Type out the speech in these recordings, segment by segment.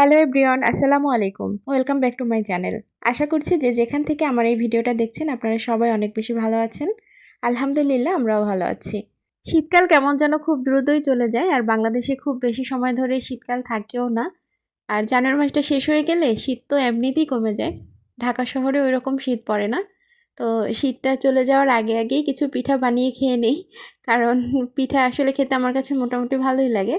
Hello everyone, আসসালামু আলাইকুম। Welcome back to my channel. আশা করছি যে যেখান থেকে আমার এই ভিডিওটা দেখছেন, আপনারা সবাই অনেক বেশি ভালো আছেন। আলহামদুলিল্লাহ, আমরাও ভালো আছি। শীতকাল কেমন যেন খুব দ্রুতই চলে যায়, আর বাংলাদেশে খুব বেশি সময় ধরে শীতকাল থাকেও না। আর জানুয়ারি মাসটা শেষ হয়ে গেলে শীত তো এমনিতেই কমে যায়। ঢাকা শহরে ওই রকম শীত পড়ে না। তো শীতটা চলে যাওয়ার আগে আগেই কিছু পিঠা বানিয়ে খেয়ে নেই, কারণ পিঠা আসলে খেতে আমার কাছে মোটামুটি ভালোই লাগে।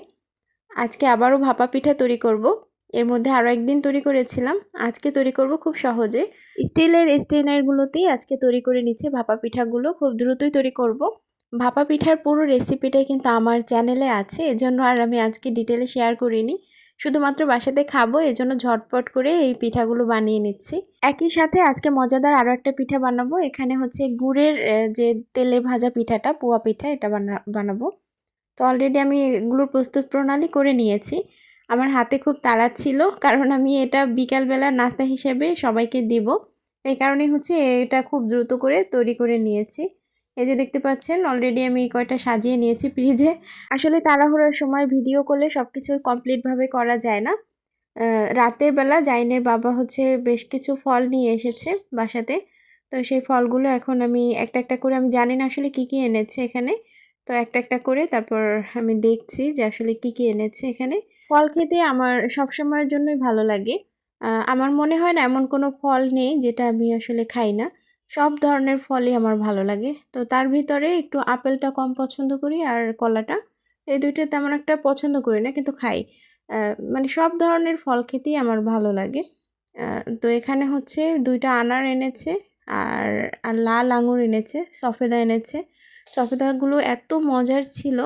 আজকে আবারও ভাপা পিঠা তৈরি করব। এর মধ্যে আরও একদিন তৈরি করেছিলাম। আজকে তৈরি করব খুব সহজে। স্টিলের স্টেনারগুলোতেই আজকে তৈরি করে নিচ্ছে ভাপা পিঠাগুলো। খুব দ্রুতই তৈরি করব। ভাপা পিঠার পুরো রেসিপিটাই কিন্তু আমার চ্যানেলে আছে, এজন্য আর আমি আজকে ডিটেলে শেয়ার করিনি। শুধুমাত্র বাসাতে খাব, এজন্য ঝটপট করে এই পিঠাগুলো বানিয়ে নিচ্ছি। একই সাথে আজকে মজাদার আরও একটা পিঠা বানাবো। এখানে হচ্ছে গুড়ের যে তেলে ভাজা পিঠাটা, পোয়া পিঠা, এটা বানাবো। তো অলরেডি আমি এগুলোর প্রস্তুত প্রণালী করে নিয়েছি। আমার হাতে খুব তাড়া ছিল, কারণ আমি এটা বিকালবেলা নাস্তা হিসেবে সবাইকে দিব। এই কারণে হচ্ছে এটা খুব দ্রুত করে তৈরি করে নিয়েছি। এই যে দেখতে পাচ্ছেন অলরেডি আমি কয়টা সাজিয়ে নিয়েছি ফ্রিজে আসলে তাড়াহুড়োর সময় ভিডিও করলে সব কিছু কমপ্লিটভাবে করা যায় না। রাতের বেলা জাইনের বাবা হচ্ছে বেশ কিছু ফল নিয়ে এসেছে বাসাতে। তো সেই ফলগুলো এখন আমি একটা একটা করে, আমি জানি না আসলে কী কী এনেছে এখানে। তো একটা একটা করে তারপর আমি দেখছি যে আসলে কী কী এনেছে এখানে। ফল খেতে আমার সব সময়ের জন্যই ভালো লাগে। আমার মনে হয় না এমন কোনো ফল নেই যেটা আমি আসলে খাই না। সব ধরনের ফলই আমার ভালো লাগে। তো তার ভিতরে একটু আপেলটা কম পছন্দ করি আর কলাটা। এই দুইটা তেমন একটা পছন্দ করি না, কিন্তু খাই। মানে সব ধরনের ফল খেতেই আমার ভালো লাগে। তো এখানে হচ্ছে দুইটা আনার এনেছে আর আর লাল আঙুর এনেছে, সফেদা এনেছে। সফেদাগুলো এত মজার ছিল।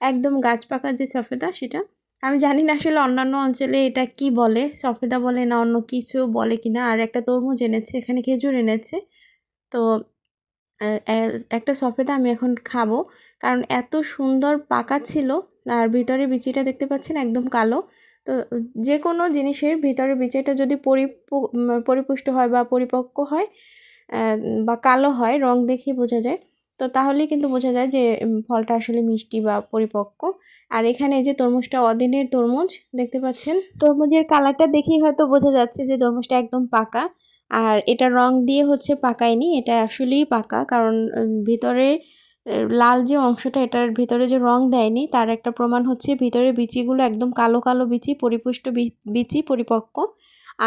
একদম গাছ পাকা যে সফেদা সেটা। আমি জানি না আসলে অন্যান্য অঞ্চলে এটা কি বলে, সফেদা বলে না অন্য কিছু বলে কি না আর একটা তরমুজ এনেছে, এখানে খেজুর এনেছে। তো একটা সফেদা আমি এখন খাব। কারণ এত সুন্দর পাকা ছিল, আর ভিতরে বিচিটা দেখতে পাচ্ছেন একদম কালো। তো যে কোনো জিনিসের ভিতরে বিচিটা যদি পরিপুষ্ট হয় বা পরিপক্ক হয় বা কালো হয়, রং দেখেই বোঝা যায়। তো তাহলেই কিন্তু বোঝা যায় যে ফলটা আসলে মিষ্টি বা পরিপক্ক। আর এখানে যে তরমুজটা অদিনের তরমুজ, দেখতে পাচ্ছেন? তরমুজের কালারটা দেখেই হয়তো বোঝা যাচ্ছে যে তরমুজটা একদম পাকা। আর এটা রং দিয়ে হচ্ছে পাকায়নি, এটা আসলেই পাকা। কারণ ভিতরে লাল যে অংশটা, এটার ভিতরে যে রং দেয়নি, তার একটা প্রমাণ হচ্ছে ভিতরে বিচিগুলো একদম কালো কালো বিচি, পরিপুষ্ট বিচি পরিপক্ক।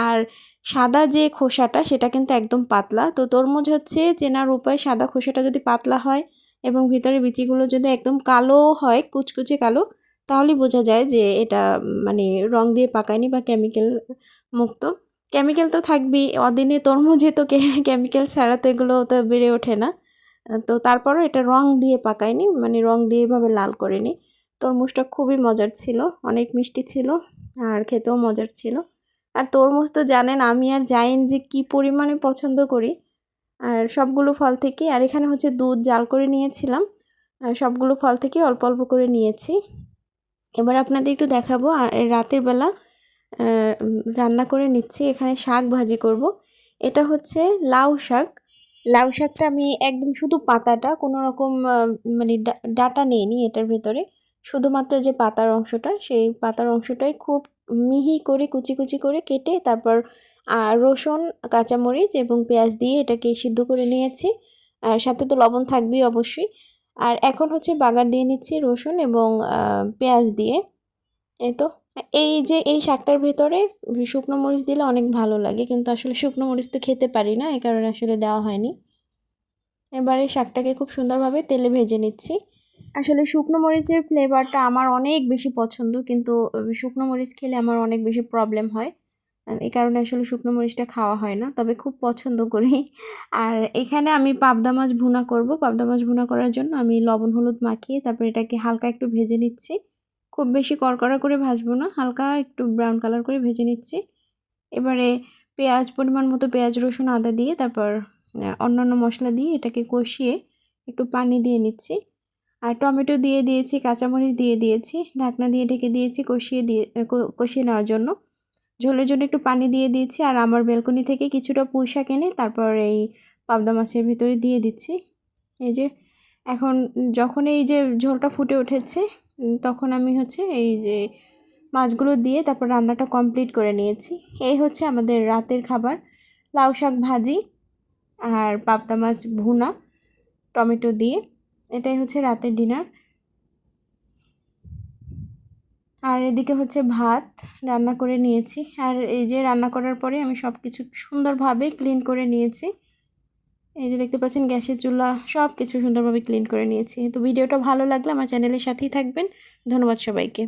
আর সাদা যে খোসাটা, সেটা কিন্তু একদম পাতলা। তো তরমুজ হচ্ছে চেনার উপায়, সাদা খোসাটা যদি পাতলা হয় এবং ভিতরে বিচিগুলো যদি একদম কালো হয়, কুচকুচে কালো তাহলেই বোঝা যায় যে এটা মানে রং দিয়ে পাকায়নি বা কেমিক্যাল মুক্ত। কেমিক্যাল তো থাকবেই, অদিনে তরমুজে তো কেমিক্যাল ছাড়া তো এগুলো তো বেড়ে ওঠে না। তো তারপরও এটা রং দিয়ে পাকায়নি মানে রং দিয়ে এভাবে লাল করেনি। তরমুজটা খুবই মজার ছিল, অনেক মিষ্টি ছিল আর খেতেও মজার ছিল। আর তরমুজ তো জানেন, আমি আর জাইন যে কি পরিমাণে পছন্দ করি। আর সবগুলো ফল থেকে, আর এখানে হচ্ছে দুধ জাল করে নিয়েছিলাম। সবগুলো ফল থেকে অল্প অল্প করে নিয়েছি। এবার আপনাদের একটু দেখাবো রাতের বেলা রান্না করে নিচ্ছি। এখানে শাক ভাজি করব। এটা হচ্ছে লাউ শাক। লাউ শাকটা আমি একদম শুধু পাতাটা, কোনো রকম মানে ডাটা নিইনি এটার ভেতরে। শুধুমাত্র যে পাতার অংশটা, সেই পাতার অংশটাই খুব মিহি করে কুচি কুচি করে কেটে তারপর রসুন, কাঁচামরিচ এবং পেঁয়াজ দিয়ে এটাকে সিদ্ধ করে নিয়েছি। আর সাথে তো লবণ থাকবেই অবশ্যই। আর এখন হচ্ছে বাগার দিয়ে নিচ্ছি রসুন এবং পেঁয়াজ দিয়ে। এই তো। এই যে এই শাকটার ভেতরে শুকনো মরিচ দিলে অনেক ভালো লাগে, কিন্তু আসলে শুকনো মরিচ তো খেতে পারি না এই কারণে আসলে দেওয়া হয়নি। এবারে শাকটাকে খুব সুন্দরভাবে তেলে ভেজে নিচ্ছি। আসলে শুকনো মরিচের ফ্লেভারটা আমার অনেক বেশি পছন্দ, কিন্তু শুকনো মরিচ খেলে আমার অনেক বেশি প্রবলেম হয়। এই কারণে আসলে শুকনো মরিচটা খাওয়া হয় না, তবে খুব পছন্দ করি। আর এখানে আমি পাবদা মাছ ভুনা করব। পাবদা মাছ ভুনা করার জন্য আমি লবণ, হলুদ মাখিয়ে তারপর এটাকে হালকা একটু ভেজে নিচ্ছি। খুব বেশি কড়কড়া করে ভাজবো না, হালকা একটু ব্রাউন কালার করে ভেজে নিচ্ছি। এবারে পেঁয়াজ, পরিমাণ মতো পেঁয়াজ, রসুন, আদা দিয়ে তারপর অন্যান্য মশলা দিয়ে এটাকে কষিয়ে একটু পানি দিয়ে নিচ্ছি। আর টমেটো দিয়ে দিয়েছি, কাঁচামরিচ দিয়ে দিয়েছি, ঢাকনা দিয়ে ঢেকে দিয়েছি কষিয়ে দিয়ে কষিয়ে নেওয়ার জন্য। ঝোলের জন্য একটু পানি দিয়ে দিয়েছি আর আমার বেলকনি থেকে কিছুটা পুঁই শাক এনে তারপর এই পাবদা মাছের ভিতরে দিয়ে দিচ্ছি। এই যে, এখন যখন এই যে ঝোলটা ফুটে উঠেছে তখন আমি হচ্ছে এই যে মাছগুলো দিয়ে তারপর রান্নাটা কমপ্লিট করে নিয়েছি। এই হচ্ছে আমাদের রাতের খাবার। লাউ শাক ভাজি আর পাবদা মাছ ভুনা টমেটো দিয়ে। এটাই হচ্ছে রাতের ডিনার। আর এদিকে হচ্ছে ভাত রান্না করে নিয়েছি। আর এই যে রান্না করার পরে আমি সব কিছু সুন্দরভাবে ক্লিন করে নিয়েছি। এই যে দেখতে পাচ্ছেন গ্যাসের চুলা সব কিছু সুন্দরভাবে ক্লিন করে নিয়েছি। তো ভিডিওটা ভালো লাগলে আমার চ্যানেলের সাথেই থাকবেন। ধন্যবাদ সবাইকে।